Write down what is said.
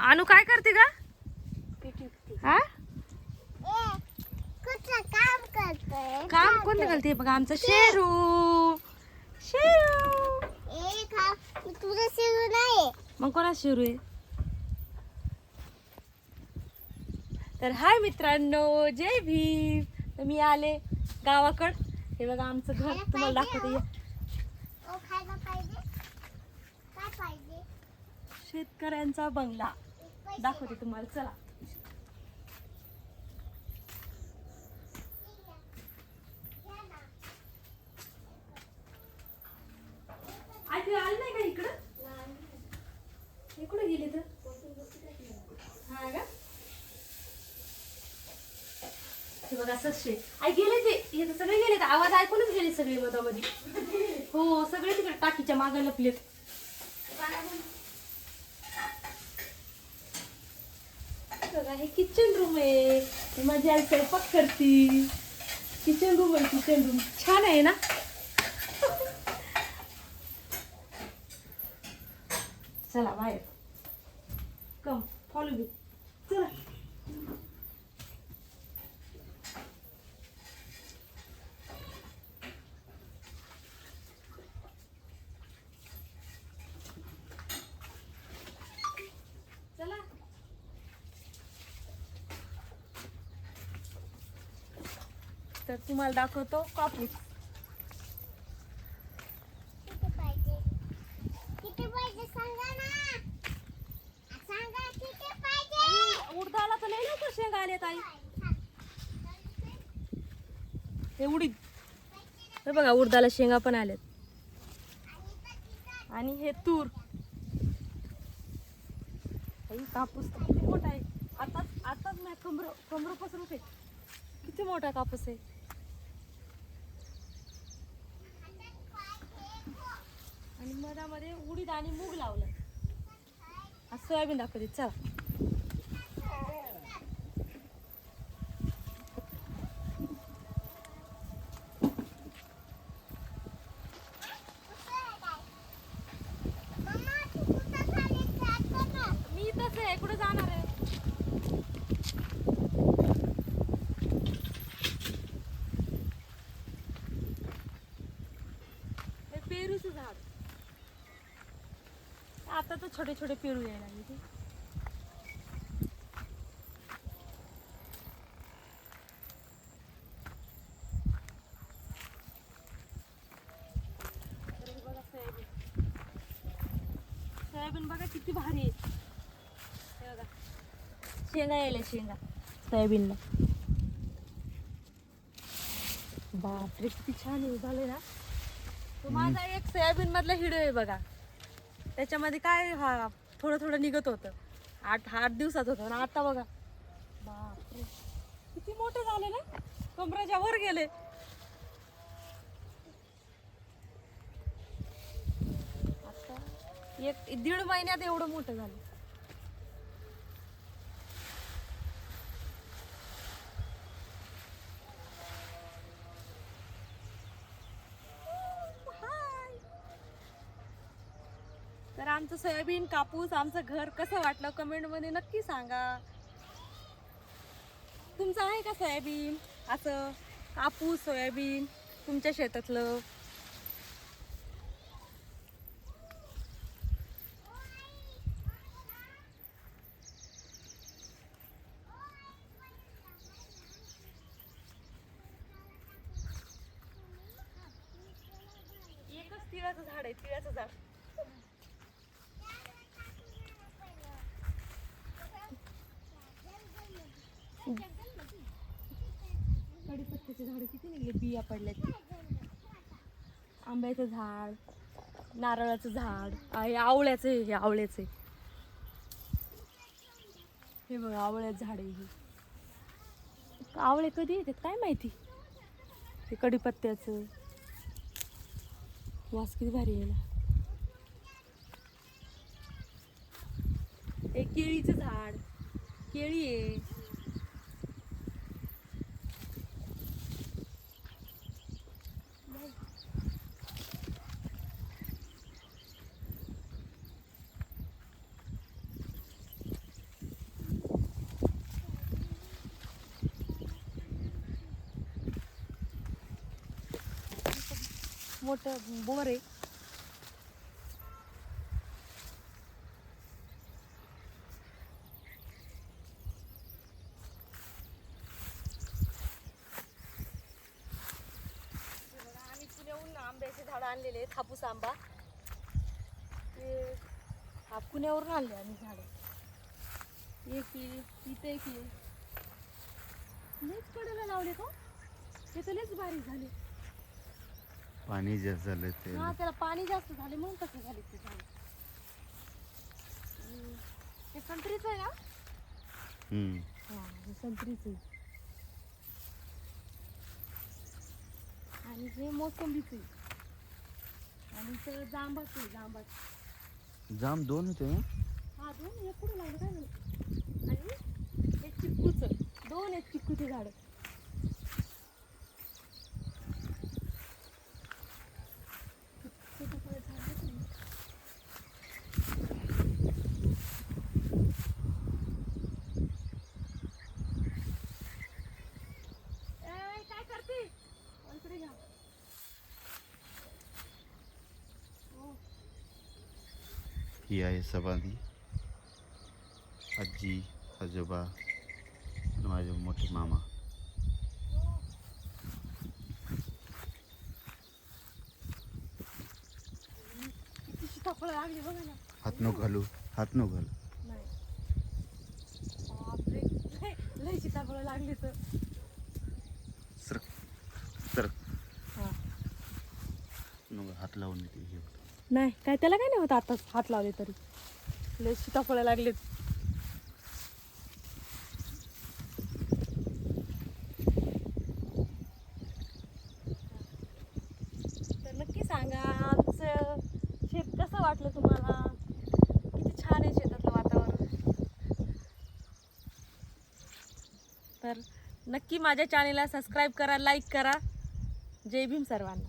आणू काय करते का हा? काम करतोय काम कोण घालते बघा आमचं शेरू. शेरू. तुझं शिरू नाही मग कोणा शेरू आहे? तर हाय मित्रांनो जय भीम. तर मी आले गावाकड. हे बघा आमचं घर तुम्हाला दाखवते. काय पाहिजे? शेतकऱ्यांचा बंगला. दाखवते तुम्हाला चला. आधी आलं नाही का इकडं? हे गेले तर? हा का? हे बघा सशे आई गेले ते. हे तर सगळे गेले आवाज ऐकूनच गेले सगळे मधामध्ये. हो सगळे तिकडे टाकीच्या मागे लपलेत. बघा हे किचन रूम आहे. माझी आई स्वयंपाक करती. किचन रूम आहे किचन रूम छान आहे ना? चला बाहेर. कम फॉलो मी चला चला तर तुम्हाला दाखवतो कापूस. उडदाला तर लई लवकर शेंगा आले ताई. हे उडीद. हे बघा उडदाला शेंगा पण आल्यात. आणि हे तूर. कापूस तर किती मोठा आहे. आताच आताच मी कमर कमर पसरून आहे किती मोठा कापूस आहे? आणि मधामध्ये उडीद आणि मूग लावलं. आज सोयाबीन दाखवते चला मम्मा तू कुठं चालली जातो ना मी तसं आहे कुठे जाणार आहे हे पेरूचं झाड आता तर छोटे छोटे पेरू यायला लागले सोयाबीन. बघा किती भारी आहे. बघा. शेंगा यायला शेंगा सोयाबीनला. बापरे किती छान झाले ना. तो माझा एक सोयाबीन मधला हिडो आहे बघा. त्याच्यामध्ये काय हा थोडं थोडं निघत होतं. आठ आठ दिवसात होतं. ना आता बघा. बापरे. किती मोठे झाले ना? कमराच्या वर गेले. आता एक दीड महिन्यात एवढं मोठं झालं. सोयाबीन कापूस आमचं घर कसं वाटलं कमेंटमध्ये नक्की सांगा. तुमचं आहे का सोयाबीन? असं कापूस सोयाबीन तुमच्या शेतातलं? एकच तिळाचं झाड आहे तिळाचं झाड. कडीपत्त्याचे झाड किती निघले? बिया पडल्यात. आंब्याचं झाड नारळाचं झाड हे आवळ्याचं आहे, हे आवळ्याचं आहे. हे बघ आवळ्याचं झाड आहे हे. आवळे कधी येतात काय माहिती? हे कडीपत्त्याचं. वास किती भारी आहे ना. हे केळीचं झाड. केळी आहे. मोठं बोर आहे. आम्ही आंब्याचे झाडं आणलेले थापूस आंबा. ते पुण्यावरून आणले आम्ही झाडं. एक आहे इथे एक आहे. कडेला लावले का हे तर लयच बारीक झाले. पाणी जास्त झालं ते हा त्याला पाणी जास्त झाले म्हणून तसे झाले ते झाड हे संत्रीच आहे ना? हम्म. हा हे संत्रीच आहे. आणि हे मोसंबीच आहे. आणि सगळं जांबाच आहे जांबाच जाम दोन होते ना? हा दोन. एक कुठे लागले काय माहिती? आणि एक चिक्कूच. दोन आहेत चिक्कूचे झाड काय करते इकडे घ्या हो ही आहे समाधी आजी आजोबा आणि माझे मोठे मामा. हात नो घालू हात नो घालू. लागली तर सरक सरक. हा. नको हात लावून येते हे. नाही काय त्याला काय नाही होत आताच हात लावले तरी. लय सीताफळं लागलेत. तर नक्की सांगा आमचं शेत कसं वाटलं तुम्हाला? किती छान आहे शेतातलं वातावरण. तर नक्की माझ्या चॅनेलला सबस्क्राईब करा लाईक करा. जय भीम सर्वांना.